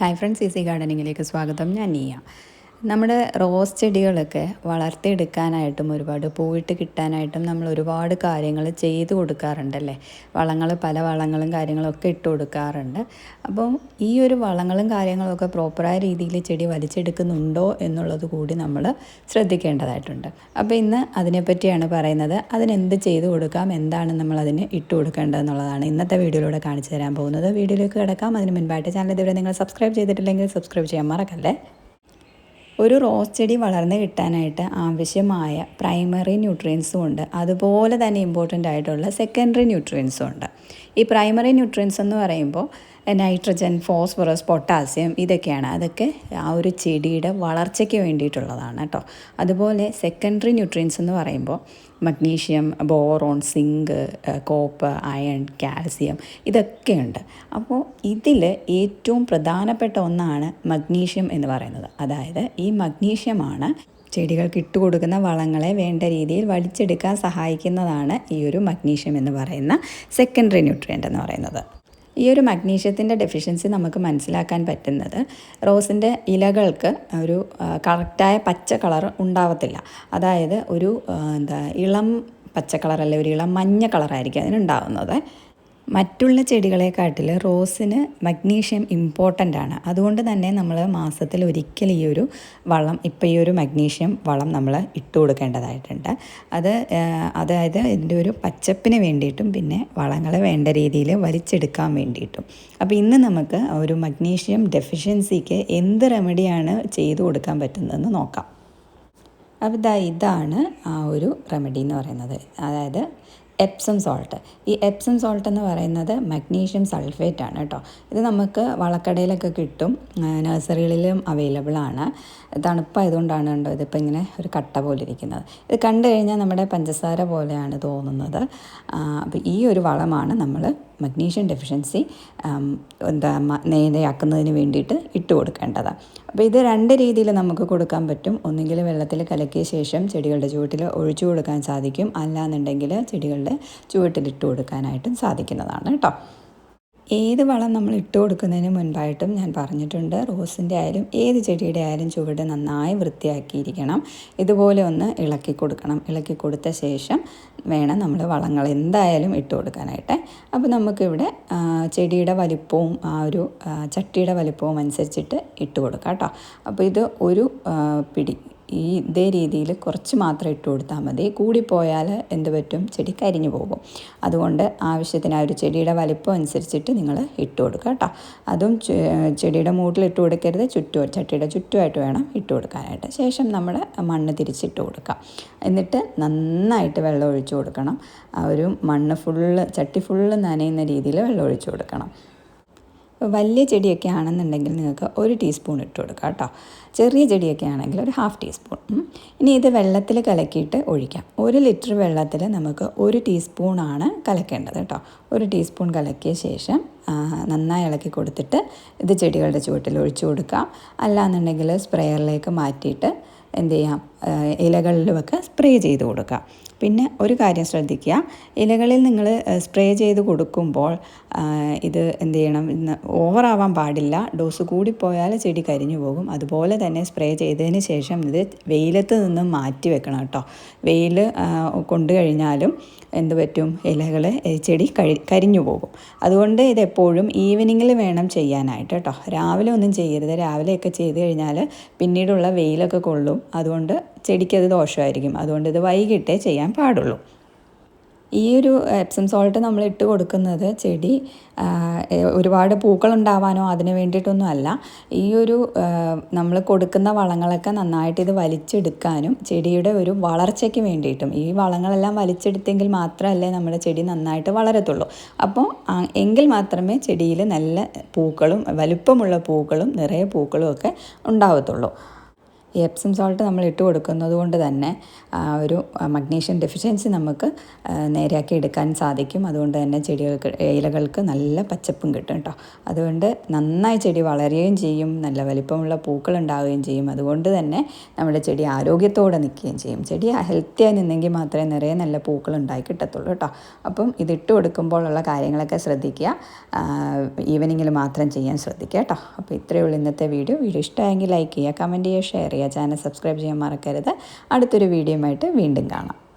Hi friends easy ഗാർഡനിങ്ങിലേക്ക് സ്വാഗതം. ഞാൻ നീയ. നമ്മുടെ റോസ് ചെടികളൊക്കെ വളർത്തിയെടുക്കാനായിട്ടും ഒരുപാട് പൂവിട്ട് കിട്ടാനായിട്ടും നമ്മൾ ഒരുപാട് കാര്യങ്ങൾ ചെയ്തു കൊടുക്കാറുണ്ടല്ലേ? വളങ്ങൾ പല വളങ്ങളും കാര്യങ്ങളും ഒക്കെ ഇട്ട് കൊടുക്കാറുണ്ട്. അപ്പം ഈ ഒരു വളങ്ങളും കാര്യങ്ങളൊക്കെ പ്രോപ്പറായ രീതിയിൽ ചെടി വലിച്ചെടുക്കുന്നുണ്ടോ എന്നുള്ളത് കൂടി നമ്മൾ ശ്രദ്ധിക്കേണ്ടതായിട്ടുണ്ട്. അപ്പോൾ ഇന്ന് അതിനെപ്പറ്റിയാണ് പറയുന്നത്. അതിനെന്ത് ചെയ്തു കൊടുക്കാം? എന്താണ് നമ്മൾ അതിന് ഇട്ട് കൊടുക്കേണ്ടതെന്നുള്ളതാണ് ഇന്നത്തെ വീഡിയോയിലൂടെ കാണിച്ചു തരാൻ പോകുന്നത്. വീഡിയോയിലേക്ക് കിടക്കാം. അതിന് മുൻപായിട്ട് ചാനൽ ഇതുവരെ നിങ്ങൾ സബ്സ്ക്രൈബ് ചെയ്തിട്ടില്ലെങ്കിൽ സബ്സ്ക്രൈബ് ചെയ്യാൻ മറക്കല്ലേ? ഒരു റോസ് ചെടി വളർന്നു കിട്ടാനായിട്ട് ആവശ്യമായ പ്രൈമറി ന്യൂട്രിയൻസും ഉണ്ട്. അതുപോലെ തന്നെ ഇമ്പോർട്ടന്റ് ആയിട്ടുള്ള സെക്കൻഡറി ന്യൂട്രിയൻസും ഉണ്ട്. ഈ പ്രൈമറി ന്യൂട്രിയൻസ് എന്ന് പറയുമ്പോൾ നൈട്രജൻ ഫോസ്ഫറസ് പൊട്ടാസ്യം ഇതൊക്കെയാണ്. അതൊക്കെ ആ ഒരു ചെടിയുടെ വളർച്ചയ്ക്ക് വേണ്ടിയിട്ടുള്ളതാണ് കേട്ടോ. അതുപോലെ സെക്കൻഡറി ന്യൂട്രിയൻസ് എന്ന് പറയുമ്പോൾ magnesium boron zinc copper iron calcium ഇതൊക്കെയുണ്ട്. അപ്പോൾ ഇതിൽ ഏറ്റവും പ്രധാനപ്പെട്ട ഒന്നാണ് മഗ്നീഷ്യം എന്ന് പറയുന്നത്. അതായത് ഈ മഗ്നീഷ്യമാണ് ചെടികൾക്ക് ഇട്ടുകൊടുക്കുന്ന വളങ്ങളെ വേണ്ട രീതിയിൽ വലിച്ചെടുക്കാൻ സഹായിക്കുന്നതാണ് ഈ ഒരു മഗ്നീഷ്യം എന്ന് പറയുന്ന സെക്കൻഡറി ന്യൂട്രിയന്റ് എന്ന് പറയുന്നത്. ഈ ഒരു മഗ്നീഷ്യത്തിന്റെ ഡെഫിഷ്യൻസി നമുക്ക് മനസ്സിലാക്കാൻ പറ്റുന്നത് റോസിന്റെ ഇലകൾക്ക് ഒരു കറക്റ്റായ പച്ച കളർ ഉണ്ടാവത്തില്ല. അതായത് ഒരു എന്താ ഇളം പച്ച കളറല്ല ഒരു ഇളം മഞ്ഞ കളറായിരിക്കും അതിനുണ്ടാവുന്നത്. മറ്റുള്ള ചെടികളെക്കാട്ടിൽ റോസിന് മഗ്നീഷ്യം ഇമ്പോർട്ടന്റ് ആണ്. അതുകൊണ്ട് തന്നെ നമ്മൾ മാസത്തിൽ ഒരിക്കൽ ഈ ഒരു വളം ഇപ്പോൾ ഈ ഒരു മഗ്നീഷ്യം വളം നമ്മൾ ഇട്ട് കൊടുക്കേണ്ടതായിട്ടുണ്ട്. അത് അതായത് ഇതിന്റെ ഒരു പച്ചപ്പിന് വേണ്ടിയിട്ടും പിന്നെ വളങ്ങൾ വേണ്ട രീതിയിൽ വലിച്ചെടുക്കാൻ വേണ്ടിയിട്ടും. അപ്പോൾ ഇന്ന് നമുക്ക് ഒരു മഗ്നീഷ്യം ഡെഫിഷ്യൻസിക്ക് എന്ത് റെമഡിയാണ് ചെയ്തു കൊടുക്കാൻ പറ്റുന്നതെന്ന് നോക്കാം. അപ്പോൾ ഇതാ ഇതാണ് ആ ഒരു റെമഡി എന്ന് പറയുന്നത്. അതായത് എപ്സം സോൾട്ട് ഈ എപ്സം സോൾട്ട് എന്ന് പറയുന്നത് മഗ്നീഷ്യം സൾഫേറ്റ് ആണ് കേട്ടോ ഇത് നമുക്ക് വളക്കടയിലൊക്കെ കിട്ടും നഴ്സറികളിലും അവൈലബിൾ ആണ്. തണുപ്പായതുകൊണ്ടാണ് കണ്ടോ ഇതിപ്പോൾ ഇങ്ങനെ ഒരു കട്ട പോലെ ഇരിക്കുന്നത്. ഇത് കണ്ടു കഴിഞ്ഞാൽ നമ്മുടെ പഞ്ചസാര പോലെയാണ് തോന്നുന്നത്. അപ്പോൾ ഈ ഒരു വളമാണ് നമ്മൾ മഗ്നീഷ്യം ഡെഫിഷ്യൻസി എന്താ നേരെയാക്കുന്നതിന് വേണ്ടിയിട്ട് ഇട്ട് കൊടുക്കേണ്ടത്. അപ്പോൾ ഇത് രണ്ട് രീതിയിൽ നമുക്ക് കൊടുക്കാൻ പറ്റും. ഒന്നുകിൽ വെള്ളത്തിൽ കലക്കിയ ശേഷം ചെടികളുടെ ചുവട്ടിൽ ഒഴിച്ചു കൊടുക്കാൻ സാധിക്കും. അല്ലാന്നുണ്ടെങ്കിൽ ചെടികളുടെ ചുവട്ടിലിട്ട് കൊടുക്കാനായിട്ടും സാധിക്കുന്നതാണ് കേട്ടോ ഏത് വളം നമ്മൾ ഇട്ട് കൊടുക്കുന്നതിന് മുൻപായിട്ടും ഞാൻ പറഞ്ഞിട്ടുണ്ട്. റോസിന്റെ ആയാലും ഏത് ചെടിയുടെ ആയാലും ചുവട് നന്നായി വൃത്തിയാക്കിയിരിക്കണം. ഇതുപോലെ ഒന്ന് ഇളക്കി കൊടുക്കണം. ഇളക്കി കൊടുത്ത ശേഷം വേണം നമ്മൾ വളങ്ങൾ എന്തായാലും ഇട്ട് കൊടുക്കാനായിട്ട്. അപ്പോൾ നമുക്കിവിടെ ചെടിയുടെ വലിപ്പവും ആ ഒരു ചട്ടിയുടെ വലിപ്പവും അനുസരിച്ചിട്ട് ഇട്ട് കൊടുക്കാം കേട്ടോ അപ്പോൾ ഇത് ഒരു പിടി ഈ ഇതേ രീതിയിൽ കുറച്ച് മാത്രം ഇട്ട് കൊടുത്താൽ മതി. കൂടിപ്പോയാൽ എന്ത് പറ്റും? ചെടി കരിഞ്ഞു പോകും. അതുകൊണ്ട് ആവശ്യത്തിന് ആ ഒരു ചെടിയുടെ വലിപ്പം അനുസരിച്ചിട്ട് നിങ്ങൾ ഇട്ട് കൊടുക്കുക കേട്ടോ. അതും ചെടിയുടെ മൂട്ടിൽ ഇട്ട് കൊടുക്കരുത്. ചുറ്റും ചട്ടിയുടെ ചുറ്റുമായിട്ട് വേണം ഇട്ട് കൊടുക്കാനായിട്ട്. ശേഷം നമ്മൾ മണ്ണ് തിരിച്ചിട്ട് കൊടുക്കാം. എന്നിട്ട് നന്നായിട്ട് വെള്ളം ഒഴിച്ചു കൊടുക്കണം. ആ ഒരു മണ്ണ് ഫുള്ള് ചട്ടി ഫുള്ള് നനയുന്ന രീതിയിൽ വെള്ളം ഒഴിച്ചു കൊടുക്കണം. വലിയ ചെടിയൊക്കെ ആണെന്നുണ്ടെങ്കിൽ നിങ്ങൾക്ക് ഒരു ടീസ്പൂൺ ഇട്ട് കൊടുക്കുക കേട്ടോ. ചെറിയ ചെടിയൊക്കെ ആണെങ്കിൽ ഒരു ഹാഫ് ടീസ്പൂൺ. ഇനി ഇത് വെള്ളത്തിൽ കലക്കിയിട്ട് ഒഴിക്കാം. ഒരു ലിറ്റർ വെള്ളത്തിൽ നമുക്ക് ഒരു ടീസ്പൂണാണ് കലക്കേണ്ടത് കേട്ടോ. ഒരു ടീസ്പൂൺ കലക്കിയ ശേഷം നന്നായി ഇളക്കി കൊടുത്തിട്ട് ഇത് ചെടികളുടെ ചുവട്ടിൽ ഒഴിച്ചു കൊടുക്കാം. അല്ലാന്നുണ്ടെങ്കിൽ സ്പ്രെയറിലേക്ക് മാറ്റിയിട്ട് എന്ത് ചെയ്യാം ഇലകളിലുമൊക്കെ സ്പ്രേ ചെയ്ത് കൊടുക്കുക പിന്നെ ഒരു കാര്യം ശ്രദ്ധിക്കുക. ഇലകളിൽ നിങ്ങൾ സ്പ്രേ ചെയ്ത് കൊടുക്കുമ്പോൾ ഇത് എന്ത് ചെയ്യണം? ഓവറാവാൻ പാടില്ല. ഡോസ് കൂടിപ്പോയാൽ ചെടി കരിഞ്ഞു പോകും. അതുപോലെ തന്നെ സ്പ്രേ ചെയ്തതിന് ശേഷം ഇത് വെയിലത്ത് നിന്നും മാറ്റി വെക്കണം കേട്ടോ. വെയിൽ കൊണ്ടു കഴിഞ്ഞാലും എന്ത് പറ്റും? ഇലകൾ ചെടി കഴി കരിഞ്ഞു പോകും. അതുകൊണ്ട് ഇത് എപ്പോഴും ഈവനിങ്ങിൽ വേണം ചെയ്യാനായിട്ട് കേട്ടോ. രാവിലെ ഒന്നും ചെയ്യരുത്. രാവിലെയൊക്കെ ചെയ്ത് കഴിഞ്ഞാൽ പിന്നീടുള്ള വെയിലൊക്കെ കൊള്ളും. അതുകൊണ്ട് ചെടിക്കത് ദോഷമായിരിക്കും. അതുകൊണ്ട് ഇത് വൈകിട്ടേ ചെയ്യാൻ പാടുള്ളൂ. ഈ ഒരു എപ്സം സോൾട്ട് നമ്മൾ ഇട്ട് കൊടുക്കുന്നത് ചെടി ഒരുപാട് പൂക്കൾ ഉണ്ടാവാനോ അതിന് വേണ്ടിയിട്ടൊന്നും അല്ല. ഈ ഒരു നമ്മൾ കൊടുക്കുന്ന വളങ്ങളൊക്കെ നന്നായിട്ട് ഇത് വലിച്ചെടുക്കാനും ചെടിയുടെ ഒരു വളർച്ചയ്ക്ക് വേണ്ടിയിട്ടും ഈ വളങ്ങളെല്ലാം വലിച്ചെടുത്തെങ്കിൽ മാത്രമല്ലേ നമ്മുടെ ചെടി നന്നായിട്ട് വളരത്തുള്ളൂ. അപ്പോൾ എങ്കിൽ മാത്രമേ ചെടിയിൽ നല്ല പൂക്കളും വലുപ്പമുള്ള പൂക്കളും നിറയെ പൂക്കളും ഒക്കെ ഉണ്ടാവത്തുള്ളൂ. ഈ എപ്സം സോൾട്ട് നമ്മൾ ഇട്ട് കൊടുക്കുന്നത് കൊണ്ട് തന്നെ ഒരു മഗ്നീഷ്യം ഡെഫിഷ്യൻസി നമുക്ക് നേരെയാക്കി എടുക്കാൻ സാധിക്കും. അതുകൊണ്ട് തന്നെ ചെടികൾക്ക് ഇലകൾക്ക് നല്ല പച്ചപ്പും കിട്ടും കേട്ടോ. അതുകൊണ്ട് നന്നായി ചെടി വളരുകയും ചെയ്യും. നല്ല വലിപ്പമുള്ള പൂക്കൾ ഉണ്ടാവുകയും ചെയ്യും. അതുകൊണ്ട് തന്നെ നമ്മുടെ ചെടി ആരോഗ്യത്തോടെ നിൽക്കുകയും ചെയ്യും. ചെടി ഹെൽത്തിയായി നിന്നെങ്കിൽ മാത്രമേ നിറയെ നല്ല പൂക്കൾ ഉണ്ടായി കിട്ടത്തുള്ളൂ കേട്ടോ. അപ്പം ഇതിട്ട് കൊടുക്കുമ്പോഴുള്ള കാര്യങ്ങളൊക്കെ ശ്രദ്ധിക്കുക. ഈവനിങ്ങിൽ മാത്രം ചെയ്യാൻ ശ്രദ്ധിക്കുക കേട്ടോ. അപ്പോൾ ഇത്രയേ ഉള്ളൂ ഇന്നത്തെ വീഡിയോ. വീഡിയോ ഇഷ്ടമായെങ്കിൽ ലൈക്ക് ചെയ്യുക കമന്റ് ചെയ്യുക ഷെയർ ചെയ്യുക. ചാനൽ സബ്സ്ക്രൈബ് ചെയ്യാൻ മറക്കരുത്. അടുത്തൊരു വീഡിയോയുമായിട്ട് വീണ്ടും കാണാം.